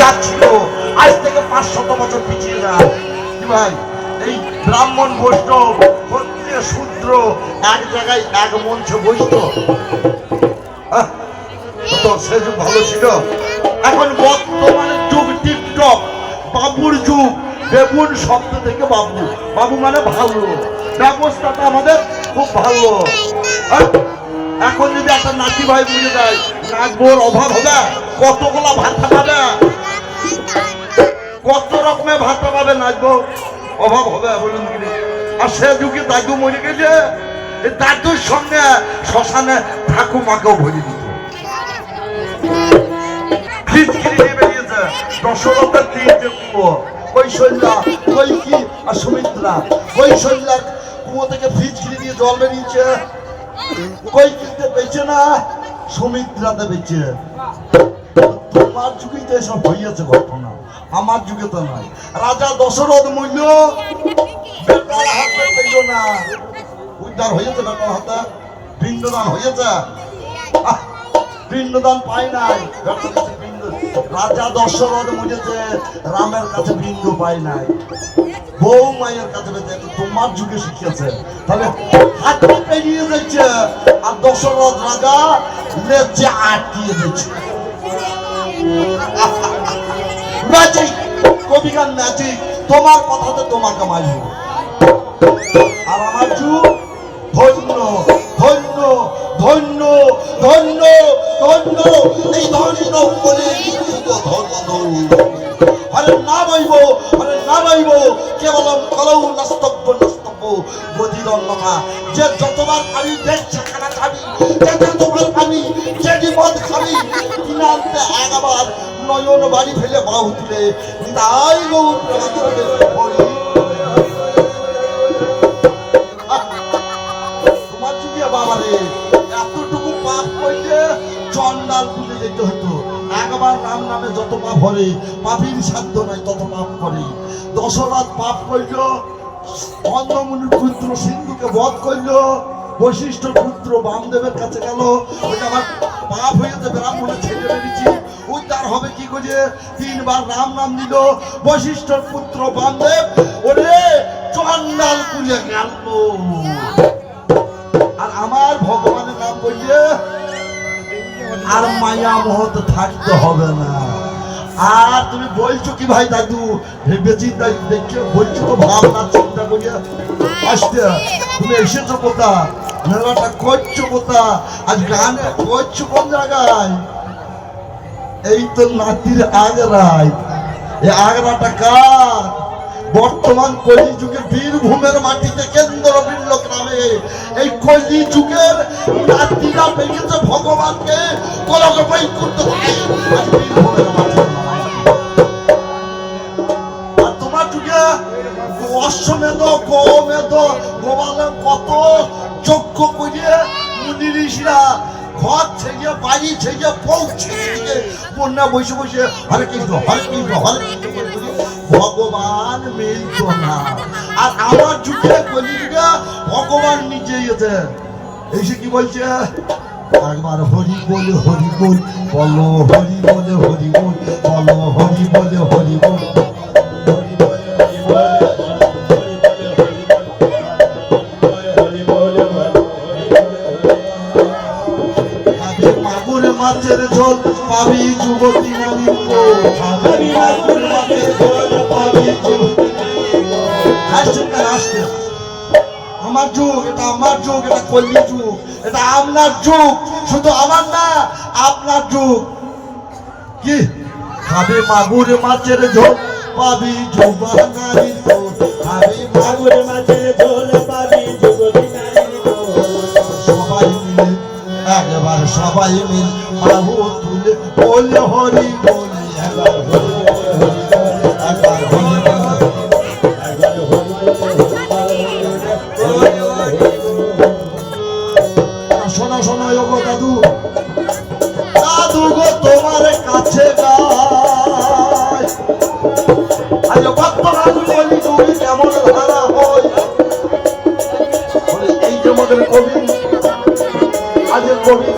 যা ছিল আজ থেকে পাঁচশত বছর পিছিয়ে যায়। ভাই? এই ব্রাহ্মণ বৈষ্ণব ক্ষত্রিয় শূদ্র, এক জায়গায় এক মঞ্চে বসত। তো সে যুগ ভালো ছিল। এখন বর্তমানে যুগ বাবুর যুগ। বেগুন শব্দ থেকে বাবু। বাবু মানে ভালো। ব্যবস্থাটা আমাদের খুব ভালো? এখন যদি একটা নাতি ভাই বুঝে যায় নাচবোর অভাব হবে, কতগুলা ভাতা পাবে কত রকমের ভাতা পাবে নাচবো? অভাব হবে বলুন আর সে যুগে দাদু মরে গেছে দাদুর সঙ্গে শ্মশানে ঠাকুমাকেও ভরে দিত। কুয়ো সুমিত্রা। কুয়ো থেকে ফিচকিরি দিয়ে জল বেরিয়েছে। বেঁচে না, সুমিত্রাতে বেঁচে। তোমার যুগেই তো এসব হইয়াছে ঘটনা। আমার যুগে তো নয় রাজা দশরথ মূল্য বেটার হাতে পেল না। উদ্ধার হয়েছে বেটার হাতে। পিণ্ডদান হয়েছে পিণ্ডদান পাই নাই। রাজা দশরথ মুজেছে রামের কাছে পিণ্ড পাই নাই। বউ মায়ের কাছে বেঁচে তোমার যুগে শিখিয়েছে। তাহলে হাতে পেরিয়ে যাচ্ছে আর দশরথ রাজা লেজে আটকিয়ে দিচ্ছে ম্যাজিক তোমার কথাতে তোমাকে মারব। আর আমার যুগ ধন্য ধন্য ধন্য ধন্য ধন্য। এই ধন্য বলে ধন্য হরে না বইব হরে না বইব কেবলম কলৌ নস্তব্য নস্তব্য। যে যতবার আমি যে যতবার আমি যেটি মদ খাবি কিনান্তে একবার নয়ন বাড়ি ফেলে বাহু তুলে তাই তোমার যুগে এতটুকু পাপ করলে চন্ডাল খুলে যেতে হতো। একবার রাম নামে যত পাপ হরে পাপির সাধ্য তত পাপ করে। দশরথ পাপ করল অন্নমুনির পুত্র সিন্ধুকে বধ করল, বৈশিষ্ট্য পুত্র বামদেবের কাছে গেল। ওইটা আমার পাপ ব্রাহ্মণের ছেলে উদ্ধার হবে কি করে তিনবার রাম নাম দিল পুত্র বামদেব, ওরে গেল। আর আমার ভগবানের নাম বলছে, আর মায়া মহত থাকতে হবে না। আর তুমি বলছো কি ভাই দাদু? ভেবেছি তাই দেখে বলছো তো ভাবনা চিন্তা করিয়া আসতে। তুমি এসেছ কোথা মেলাটা করছ কোথা আজ গানটা করছ কোন জায়গায়? এই তো নাতির আগরায়। এই আগরাটা কার? বর্তমান কলি যুগে বীরভূমের মাটিতে কেন্দ্র বিল্ল গ্রামে। এই কলি যুগের নাতিরা পেয়েছে ভগবানকে। কলকে বই বন্যা বসে বসে, হরে কৃষ্ণ হরে কৃষ্ণ, হরে ভগবান মিলত না। আর আমার যুগে কলিযুগে ভগবান নিজেই এতে এসে কি বলছে? একবার হরি বলে, হরি বল, বলো হরি বলে, হরি বল, বলো হরি বলে, হরি বল। মাছের ঝোল পাবি যুবতী মাছের ঝোল পাবি যুবতী আমার যুগ এটা আমার যুগ এটা যুগ এটা আপনার যুগ শুধু আমার না আপনার যুগ। কি? খাবে মাগুর মাছের ঝোল পাবি যুবানারি ঝোল খাবে মাগুর মাছের ঝোল পাবি সবাই মিল বাহু তুলে, বলে হরি বলি দাদু। তোমার কাছে গায় আজ তুমি কেমন ধারা হয় এই কবি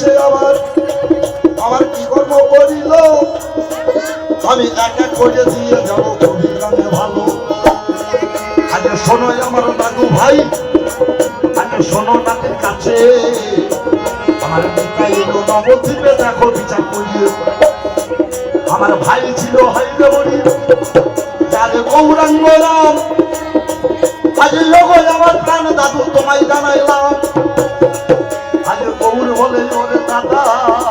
এসে আবার আমার কি কর্ম করিল? আমি এক এক করে দিয়ে যাব কবির ভালো। আজ শোনো আমার দাদু ভাই, আজ শোনো তাদের কাছে। আমার নিতাই এলো নবদ্বীপে, দেখো বিচার করিয়ে। আমার ভাই ছিল হাইদ্রাবাড়ি যার গৌরাঙ্গ রাম। আজ লোক আমার প্রাণ, দাদু তোমায় জানাইলাম। বলে ওরে দাদা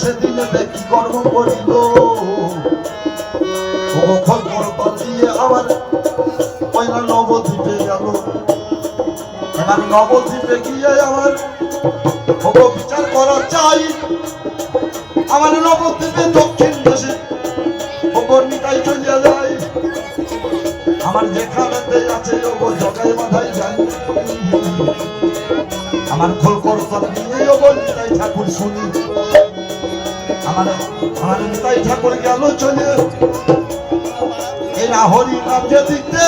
সেদিনে কি কর্ম করিল। আবার পয়লা নবদ্বীপে গেল। এবার নবদ্বীপে গিয়ে আমার বিচার করা চাই। আমার নবদ্বীপে দক্ষিণ দেশে ওগো নিতাই চলে যায়। আমার যেখানেতে আছে ওগো জগাই মাথায় যাই আমার খোল করতাল নিয়ে ওগো নিতাই ঠাকুর শুনি। আমার নিতাই ঠাকুর গেল চলে এরা হরি নাম যে দিতে,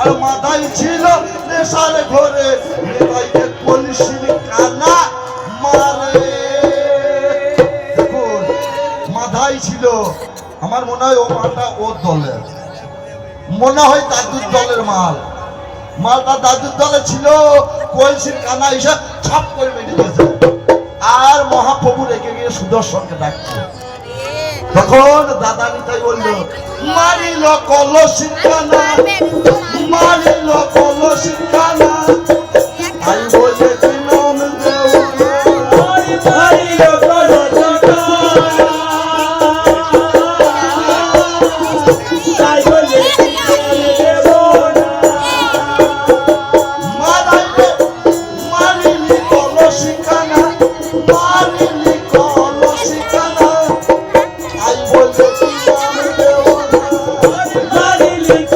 আর মাথায় ছিল নেশার ঘরে। নেতাইকে কলসির কানা মারে। দেখুন, মাথায় ছিল, আমার মনে হয় ও মালটা ওর দলের। মনে হয় দাদুর দলের মাল। মালটা দাদুর দলে ছিল, কলসির কানা এসে ছাপ করে বেরিয়ে দিয়েছে। আর মহাপ্রভু রেখে গিয়ে সুদর্শনকে ডাকছে। তখন দাদা নিতাই বলল, মারিল কলসির কানা, মারিল কলসির কানা Yeah.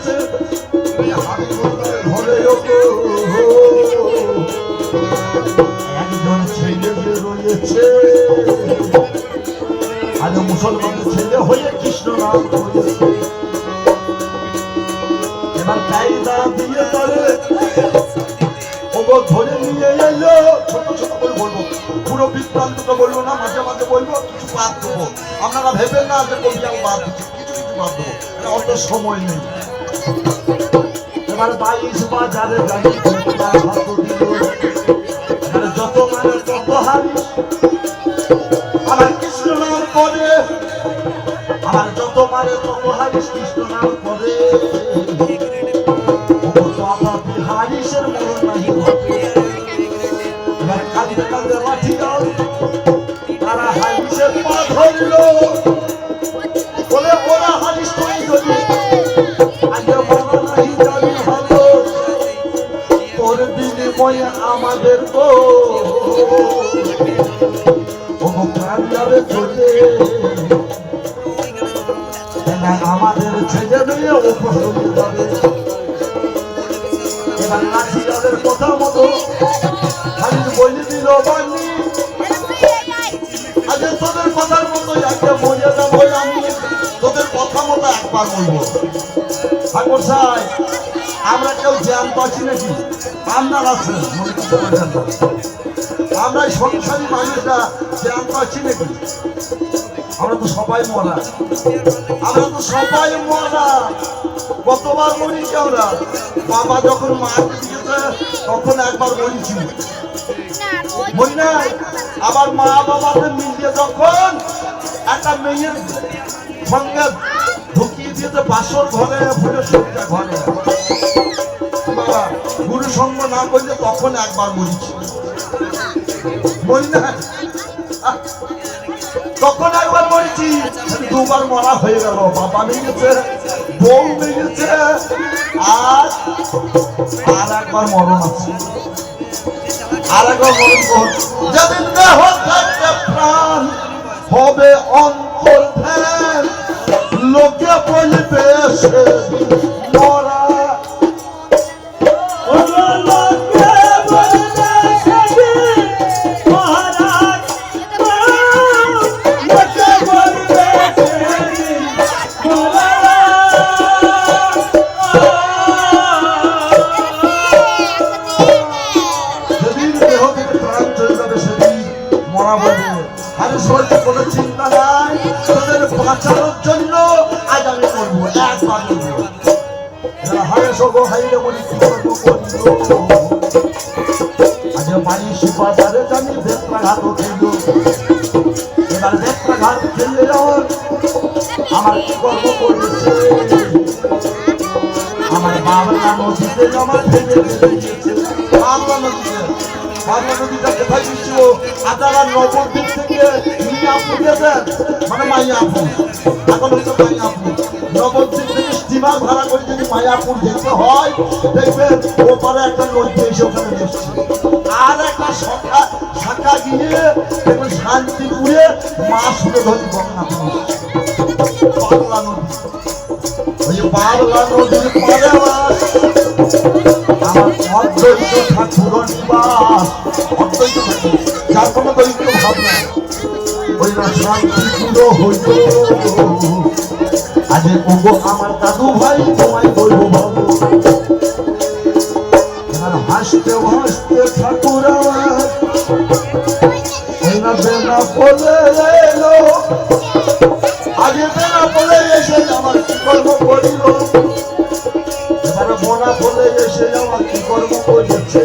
আজ মুসলমানের ছেলে হয়ে কৃষ্ণ নাম এবার কায়দা দিয়ে তারে ধরে নিয়ে এলো। ছোট ছোট করে বলব, পুরো বৃত্তান্তটা বলব না, মাঝে মাঝে বলব, কিছু বাদ দেবো। আপনারা ভেবেন না যে কবি আমি বাদ দিচ্ছি, কিছু কিছু বাদ দেবো। এটা অত সময় নেই। এবার বাইশ বাজারে হাত যত মানে তত হারিস। আমার কৃষ্ণ নাম করে আমার যত মারে তত হারিস কৃষ্ণ নাম করে আমাদের ছেলে মেয়ে নাচিয়াদের কথা মতো খালি বলে দিল তোদের কথার মতো একটা মরে যাব আমি। তোদের কথা মতো একবার বলব ঠাকুর সাহেব, আমরা কেউ জ্যাম পাচ্ছি নাকি? আপনার আছে মনে করতে পারছেন। আমরা সংসারী মানুষরা পাচ্ছি নাকি আমরা তো সবাই মরা। আমরা তো সবাই মরা। কতবার মরিছি আমরা? বাবা যখন মাকে দিয়েছে, তখন একবার মরিছি মরি নাই? আবার মা বাবাদের মিলিয়ে যখন একটা মেয়ের সঙ্গে ঢুকিয়ে দিয়েছে বাসর ঘরে ভুলে সজ্জা ঘরে। বাবা গুরু সঙ্গ না করলে তখন একবার মরিছি না তখন একবার মরেছি দুবার মরা হয়ে গেল, বাবা মেরেছে বউ মেরেছে আর আর একবার মরণ আছে। আর একবার মরণ যেদিন দেহ থাকতে প্রাণ, হবে অন্তর লোকে বলবে, সে সগো হাইরে বলি আজ বাড়ি সুপাতারে জানি বেত্রাঘাত খেলো এবার বেত্রাঘাত খেললে আমার কি কর্ম করেছে আমার বাবা নদীতে আমার ফেলে দিয়েছে বাবা নদীতে বাবা নদীটা কোথায় দিচ্ছিল আপনারা নবদ্বীপ থেকে মিয়াপুর গেছেন মানে মাইয়াপুর এখন হচ্ছে মাইয়াপুর নবদ্বীপ স্টিমার ভাড়া করে যদি মায়াপুর যেতে হয়, দেখবেন ওপারে একটা নদী এসে ওখানে এসছে আর একটা শাখা শাখা গিয়ে দেখবেন শান্তিপুরে মাছ ধরে ধরি অদ্বৈত ঠাকুর নিবাস। অদ্বৈত ঠাকুর, যার কোনো দৈত্য ভাবনা ওই না শান্তি হইত ওগো, আমার দাদু ভাই, তোমায় বলব বাবু। আর হাসতে হাসতে ঠাকুর আমার বেনা বলে এলো। আগে বেনা বলে এসে আমার কি কর্ম করিল? এবারে বোনা বলে এসে আমার কি কর্ম করেছে?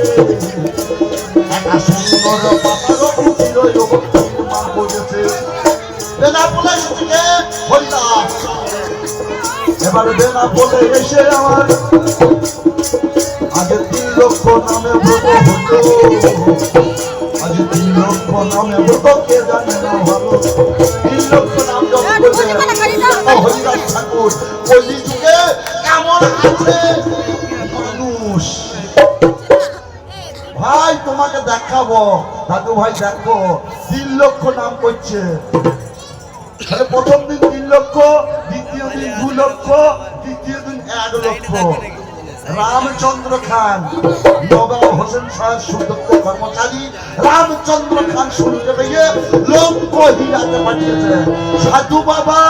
বেনা বলে এসে আমার। আগে তিন লক্ষ নামে ব্রত হলো। আজ তিন লক্ষ নামে ব্রত কে জানে না ভালো। তিন লক্ষ নাম হরিদাস ঠাকুর। কলি যুগে কেমন আছে? মানুষ। ভাই তোমাকে দেখাবো। দাদু ভাই দেখো তিন লক্ষ নাম করছে। প্রথম দিন তিন লক্ষ দ্বিতীয় দিন দু লক্ষ তৃতীয় দিন এক লক্ষ রামচন্দ্র খান, নবাব হোসেন সাহেব সুদক্ষ কর্মচারী, রামচন্দ্র খান শুনতে পেয়ে লক্ষ হিরাতে পাঠিয়েছে সাধু বাবা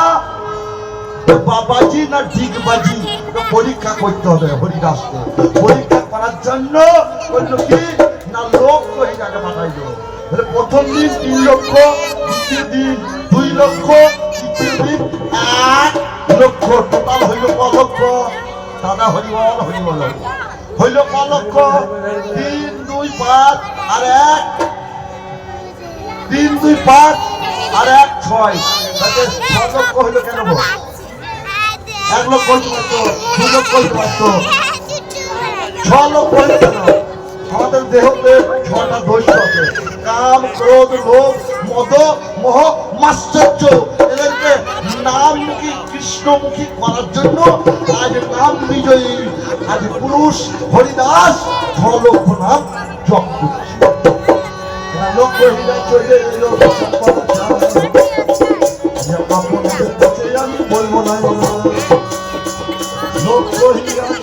বাবাজি না ডিগবাজি? পরীক্ষা করতে হবে হরিদাসকে। পরীক্ষা করার জন্য বলল কি? না লক্ষ হিরাকে পাঠাইলো প্রথম দিন তিন লক্ষ, দ্বিতীয় দিন দুই লক্ষ, তৃতীয় দিন লক্ষ টোটাল হইল ক লক্ষ দাদা হরিবল হরিবল হইল ক লক্ষ তিন, দুই, পাঁচ, আর এক। তিন, দুই, পাঁচ, আর এক, ছয়। ছ লক্ষ হইল কেন এক লক্ষ হইতে পারতো দু লক্ষ হইতে ছ লক্ষ হইল কেন? আমাদের দেহতে ছটা দোষ আছে। কাম, ক্রোধ, লোভ, মদ, মোহ, মাশ্চর্য। মানুষকে নামমুখী কৃষ্ণমুখী করার জন্য আজ নাম বিজয়ী আজ পুরুষ হরিদাস ভলভনাথ জপ করছে লক্ষ্য হরিদাস আমি বলব না লক্ষ্য হরিদাস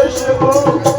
এসে